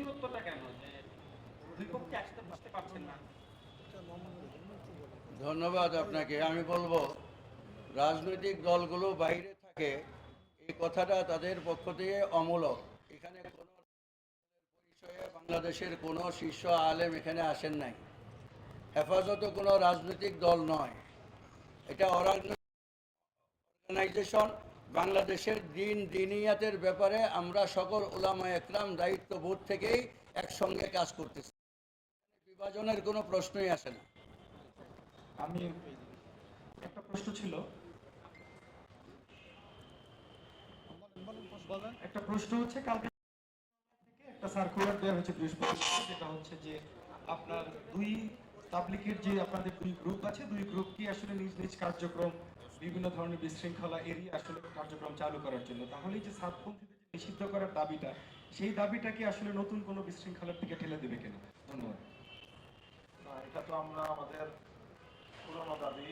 দূরত্বটা কেন? দুই পক্ষে একসাথে পারছেন না। ধন্যবাদ আপনাকে। আমি বলব, রাজনৈতিক দলগুলো বাইরে থাকে, এই কথাটা তাদের পক্ষ থেকে অমূলক। এখানে কোনো পরিচয়ে বাংলাদেশের কোনো শীর্ষ আলেম এখানে আসেন নাই। হেফাজত কোনো রাজনৈতিক দল নয়। এটা অর্গানাইজেশন বাংলাদেশের দিন দিনিয়াতের ব্যাপারে আমরা সকল ওলামা একরাম দায়িত্ববোধ থেকেই একসঙ্গে কাজ করতেছি। বিভাজনের কোনো প্রশ্নই আসে না। আমি একটা প্রশ্ন ছিল। একটা প্রশ্ন হচ্ছে, কালকে একটা সার্কুলার দেওয়া হয়েছে বৃহস্পতিবার, যেটা হচ্ছে যে আপনার দুই তাবলিকের যে আপনাদের দুই গ্রুপ আছে, দুই গ্রুপ কি আসলে নিজ নিজ কার্যক্রম, বিভিন্ন ধরনের বিশৃঙ্খলা এড়িয়ে আসলে কার্যক্রম চালু করার জন্য? তাহলে যে সাতপন্থীদের নিষিদ্ধ করার দাবিটা, সেই দাবিটা কি আসলে নতুন কোনো বিশৃঙ্খলার দিকে ঠেলে দেবে কিনা? ধন্যবাদ। এটা তো আমরা আমাদের পুরোনো দাবি।